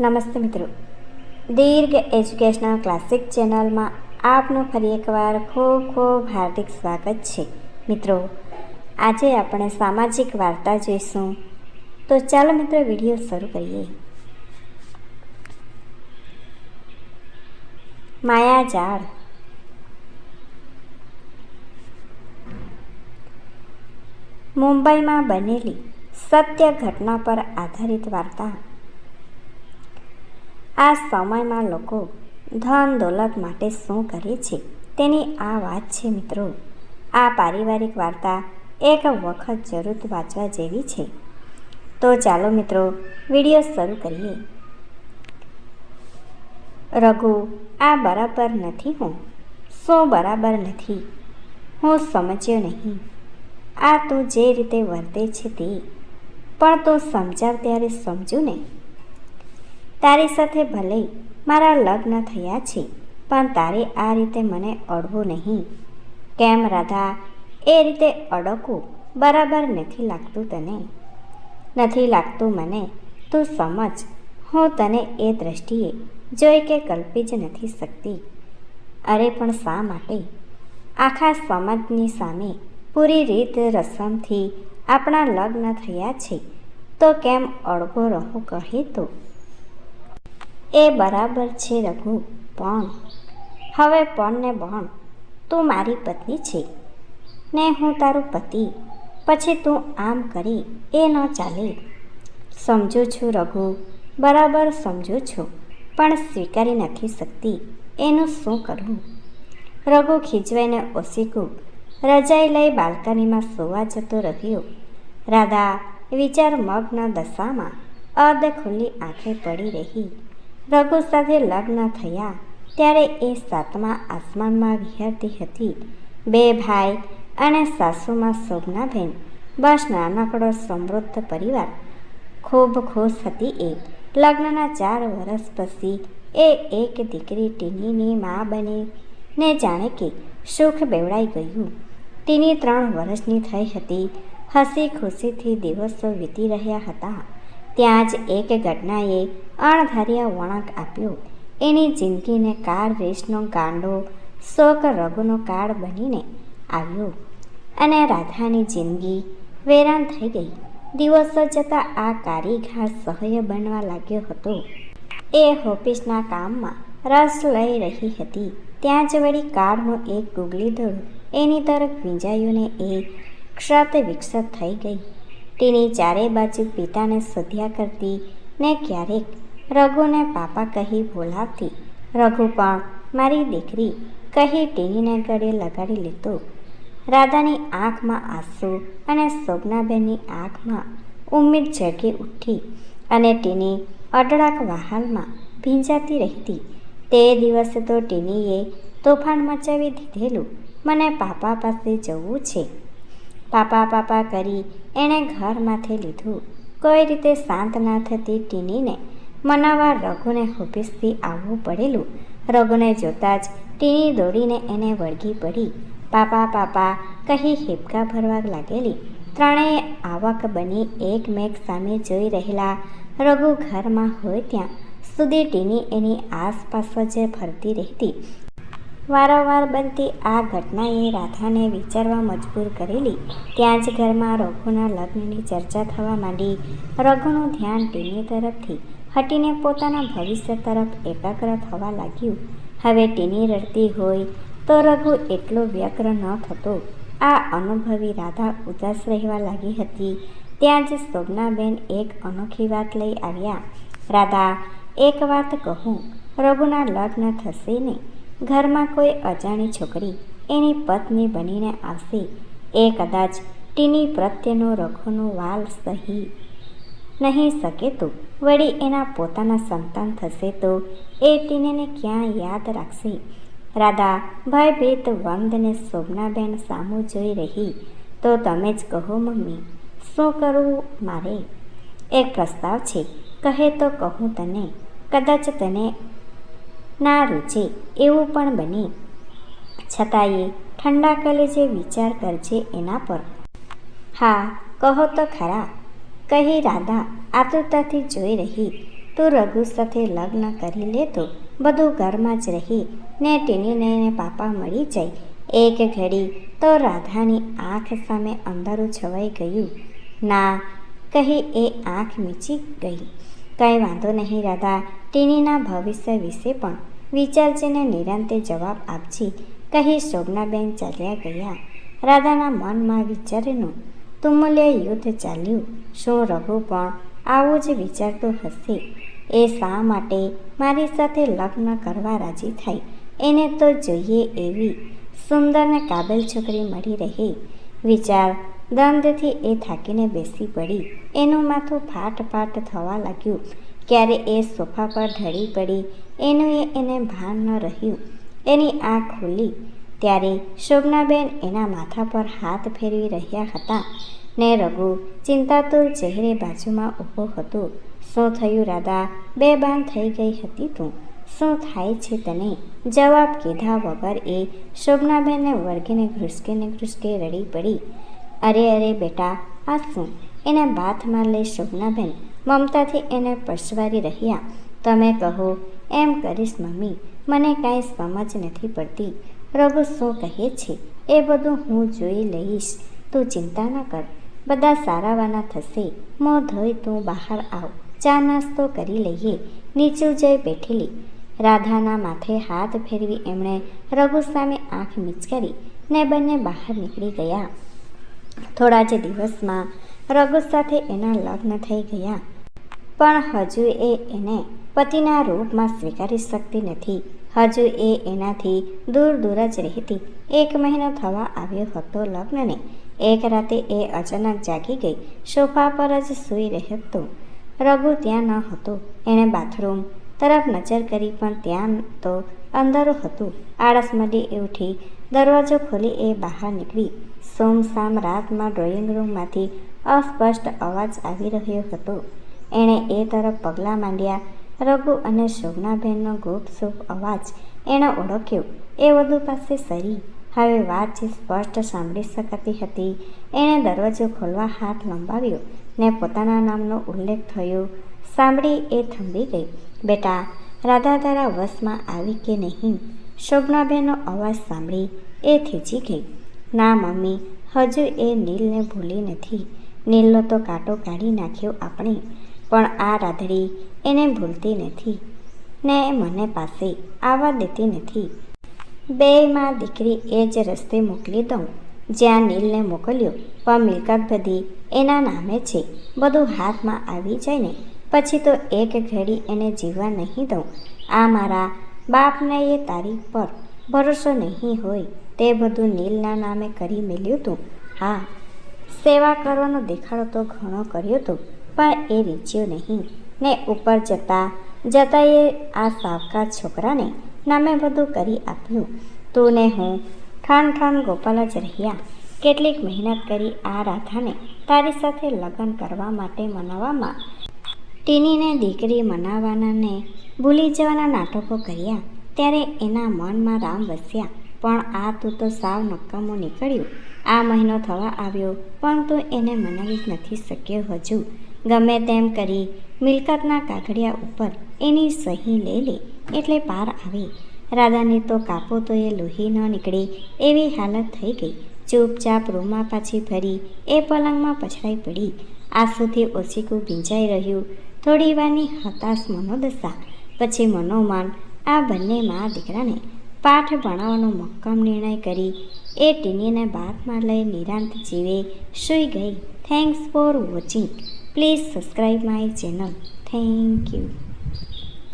નમસ્તે મિત્રો. દીર્ઘ educational classic ચેનલમાં આપનું ફરી એકવાર ખૂબ ખૂબ હાર્દિક સ્વાગત છે. મિત્રો, આજે આપણે સામાજિક વાર્તા જોઈશું. તો ચાલો મિત્રો વીડિયો શરૂ કરીએ. માયાજાળ. મુંબઈમાં બનેલી સત્ય ઘટના પર આધારિત વાર્તા. આ સમયમાં લોકો ધન દોલત માટે શું કરે છે? તેની આ વાત છે મિત્રો. આ પારિવારિક વાર્તા એક વખત જરૂર વાંચવા જેવી છે. તો ચાલો મિત્રો, વીડિયો શરૂ કરીએ. રઘુ, આ બરાબર નથી હું. શું બરાબર નથી? હું સમજ્યો નહીં. આ તું જે રીતે વર્તે છે તે. પણ તું સમજાવ ત્યારે સમજુ ને. તારી સાથે ભલે મારા લગ્ન થયા છે, પણ તારે આ રીતે મને અડવું નહીં. કેમ રાધા? એ રીતે અડકવું બરાબર નથી લાગતું તને. નથી લાગતું મને? તું સમજ, હું તને એ દ્રષ્ટિએ જોઈ કે કલ્પી જ નથી શકતી. અરે પણ શા માટે? આખા સમાજની સામે પૂરી રીત રસમથી આપણા લગ્ન થયા છે, તો કેમ અડગો રહો કહે તો? એ બરાબર છે રઘુ, પણ હવે પણ ને પણ તું મારી પત્ની છે. ને હું તારું પતિ, પછી તું આમ કરી એ ન ચાલે. સમજુ છું રઘુ, બરાબર સમજુ છું, પણ સ્વીકારી નથી શકતી, એનું શું કરવું? રઘુ ખીજવાઈને ઓસીકું રજાઈ લઈ બાલ્કનીમાં સુવા જતો રહ્યો. રાધા, વિચાર મગ્ન દશામાં અર્ધ ખુલ્લી આંખે પડી રહી. રઘુ સાથે લગ્ન થયા ત્યારે એ સાતમા આસમાનમાં વિહરતી હતી. બે ભાઈ અને સાસુમાં શોભનાબેન, બસ નાનકડો સમૃદ્ધ પરિવાર. ખૂબ ખુશ હતી એ. લગ્નના ચાર વર્ષ પછી એ એક દીકરી ટીનીની મા બની ને જાણે કે સુખ બેવડાઈ ગયું. ટીની ત્રણ વર્ષની થઈ હતી. હસી ખુશીથી દિવસો વીતી રહ્યા હતા. ત્યાં જ એક ઘટનાએ અણધાર્યા વળાંક આપ્યો. એની જિંદગીને કાળ રેસનો ગાંડો, શોક રઘુનો કાળ બનીને આવ્યો. અને રાધાની જિંદગી વેરાન થઈ ગઈ. દિવસો જતાં આ કારીઘાર સહ્ય બનવા લાગ્યો હતો. એ ઓફિસના કામમાં રસ લઈ રહી હતી. ત્યાં જ વળી કારનો એક ગુગલી દોડું એની તરફ વીંજાયું ને એ ક્ષત વિક્ષત થઈ ગઈ. તેની ચારે બાજુ પિતાને શોધ્યા કરતી ને ક્યારેક રઘુને પાપા કહી બોલાવતી. રઘુ પણ, મારી દીકરી, કહી ટીનીને ગળે લગાડી લેતો રાધાની આંખમાં આંસુ અને શોભનાબેનની આંખમાં ઉમેદ જગી ઉઠી અને ટીની અઢળક વહાલમાં ભીંજાતી રહેતી. તે દિવસે તો ટીનીએ તોફાન મચાવી દીધેલું. મને પાપા પાસે જવું છે. પાપા પાપા કરી એણે ઘર માથે લીધું. કોઈ રીતે શાંત ના થતી ટીનીને મનાવા રઘુને ઓફિસથી આવવું પડેલું. રઘુને જોતાં જ ટીની દોડીને એને વળગી પડી. પાપા પાપા, કહી હિપકા ભરવા લાગેલી. ત્રણેય આવક બની એકમેક સામે જોઈ રહેલા રઘુ ઘરમાં હોય ત્યાં સુધી ટીની એની આસપાસ જ ફરતી રહેતી. વારંવાર બનતી આ ઘટનાએ રાધાને વિચારવા મજબૂર કરેલી. ત્યાં જ ઘરમાં રઘુના લગ્નની ચર્ચા થવા માંડી. રઘુનું ધ્યાન ટીની તરફથી, હટીને પોતાના ભવિષ્ય તરફ એકાગ્ર થવા લાગ્યું. હવે ટીની રડતી હોય તો રઘુ એટલો વ્યગ્ર ન થતો. આ અનુભવી રાધા ઉદાસ રહેવા લાગી હતી. ત્યાં જ શોભનાબેન એક અનોખી વાત લઈ આવ્યા. રાધા, એક વાત કહું. રઘુના લગ્ન થશે ને? ઘરમાં કોઈ અજાણી છોકરી એની પત્ની બનીને આવશે, એ કદાચ ટીની પ્રત્યેનો રઘુનો વાલ સહી નહીં શકે તો વળી એના પોતાના સંતાન થશે તો એ ટીનેને ક્યાં યાદ રાખશે? રાધા ભયભીત વંદને શોભનાબેન સામું જોઈ રહી. તો તમે જ કહો મમ્મી, શું કરવું મારે? એક પ્રસ્તાવ છે, કહે તો કહું તને. કદાચ તને ના રૂચે એવું પણ બને. છતાંય ઠંડા કલેજે વિચાર કરજે એના પર. હા, કહો તો ખરા. કહી રાધા, આતુરતાથી જોઈ રહી. તું રઘુ સાથે લગ્ન કરી લે તો બધું ઘરમાં જ રહી. ને ટીનીને પાપા મળી જાય. એક ઘડી તો રાધાની આંખ સામે અંધારું છવાઈ ગયું. ના, કહી એ આંખ મીચી ગઈ. કંઈ વાંધો નહીં રાધા, ટીનીના ભવિષ્ય વિશે પણ વિચારજીને નિરાંતે જવાબ આપજી કહી શોભનાબેન ચાલ્યા ગયા. રાધાના મનમાં વિચારેનું તુમુલ્ય યુદ્ધ ચાલ્યું, શું રઘુ પણ આવું જ વિચારતું હશે? એ શા માટે મારી સાથે લગ્ન કરવા રાજી થાય એને તો જોઈએ એવી સુંદર ને કાબેલ છોકરી મળી રહે. વિચાર દંડથી એ થાકીને બેસી પડી. એનું માથું ફાટ ફાટ થવા લાગ્યું. ક્યારે એ સોફા પર ઢળી પડી, એનું એ એને ભાન ન રહ્યું. એની આંખ ખુલી. ત્યારે શોભનાબેન એના માથા પર હાથ ફેરવી રહ્યા હતા. ને રઘુ ચિંતાતુર ચહેરે બાજુમાં ઊભો હતો. શું થયું રાધા? બેબાન થઈ ગઈ હતી તું. શું થાય છે તને? જવાબ કીધા વગર એ શોભનાબેનને વળગીને ઘ્રુસકે ઘૂસકે રડી પડી. અરે અરે બેટા, આ શું? એને બાથમાં લઈ શોભનાબેન મમતાથી એને પસવારી રહ્યા. તમે કહો, એમ કરીશ મમ્મી. મને કાંઈ સમજ નથી પડતી. રઘુ શું કહે છે? એ બધું હું જોઈ લઈશ. તું ચિંતા ન કર. બધા સારાવાના થશે. મોં ધોઈ તું બહાર આવ. ચા નાસ્તો કરી લઈએ. નીચું જઈ બેઠેલી. રાધાના માથે હાથ ફેરવી એમણે રઘુ સામે આંખ મિચકારી ને બંને બહાર નીકળી ગયા. થોડા જ દિવસમાં રઘુ સાથે એના લગ્ન થઈ ગયા. પણ હજુ એ એને પતિના રૂપમાં સ્વીકારી શકતી નથી. હજુ એ એનાથી દૂર દૂર જ રહેતી. એક મહિનો થવા આવ્યો હતો લગ્નને. એક રાતે એ અચાનક જાગી ગઈ. સોફા પર જ સૂઈ રહેતો રઘુ ત્યાં ન હતો. એણે બાથરૂમ તરફ નજર કરી પણ ત્યાં તો અંધારું હતું. આળસ મળી ઉઠી દરવાજો ખોલી એ બહાર નીકળી. સોમસામ રાતમાં ડ્રોઈંગ રૂમમાંથી અસ્પષ્ટ અવાજ આવી રહ્યો હતો. એણે એ તરફ પગલાં માંડ્યા. રઘુ અને શોભનાબહેનનો ગુપસુપ અવાજ એણે ઓળખ્યો. એ વધુ પાસે સરી. હવે વાતચીત સ્પષ્ટ સાંભળી શકાતી હતી. એણે દરવાજો ખોલવા હાથ લંબાવ્યો ને પોતાના નામનો ઉલ્લેખ થયો. સાંભળી, એ થંભી ગઈ. બેટા રાધા તારા વશમાં આવી કે નહીં? શોભનાબેનનો અવાજ સાંભળી એ થીજી ગઈ. ના મમ્મી, હજુ એ નીલને ભૂલી નથી. નીલનો તો કાંટો કાઢી નાખ્યો આપણે, પણ આ રાધડી એને ભૂલતી નથી. ને મને પાસે આવવા દેતી નથી. બેમાં દીકરી એ જ રસ્તે મોકલી દઉં, જ્યાં નીલને મોકલ્યો. પણ મિલકત બધી એના નામે છે. બધું હાથમાં આવી જાય ને, પછી તો એક ઘડી એને જીવવા નહીં દઉં. આ મારા બાપને એ તારીખ પર ભરોસો નહીં હોય. તે બધું નીલના નામે કરી મેલ્યું હતું હા સેવા કરવાનો દેખાડો તો ઘણો કર્યો હતો પણ એ રીચ્યો નહીં. ને ઉપર જતા જતા એ આ સાવકાર છોકરાને નામે બધું કરી આપ્યું. તું ને હું ઠાણ ઠાણ ગોપાલ જ રહ્યા. કેટલીક મહેનત કરી આ રાધાને તારી સાથે લગ્ન કરવા માટે મનાવવામાં. ટીનીને દીકરી મનાવવાના ને ભૂલી જવાના નાટકો કર્યા. ત્યારે એના મનમાં રામ વસ્યા. પણ આ તું તો સાવ નક્કામો નીકળ્યું. આ મહિનો થવા આવ્યો, પણ તું એને મનાવી જ નથી શક્યો હજુ. ગમે તેમ કરી, મિલકતના કાગળિયા ઉપર એની સહી લઈ લે, એટલે પાર આવે. રાધાની તો કાપો તો એ લોહી ન નીકળે, એવી હાલત થઈ ગઈ. ચૂપચાપ રૂમમાં પાછી ફરી, એ પલંગમાં પછડાઈ પડી. આંસુથી ઓછીકું ભીંજાઈ રહ્યું. થોડી વારની હતાશ મનોદશા, પછી મનોમાન, આ બંને મા દીકરાને પાઠ ભણાવવાનો મક્કમ નિર્ણય કરી એ ટીનીને બાથમાં લઈ નિરાંત જીવે સૂઈ ગઈ. Thanks for watching please subscribe my channel thank you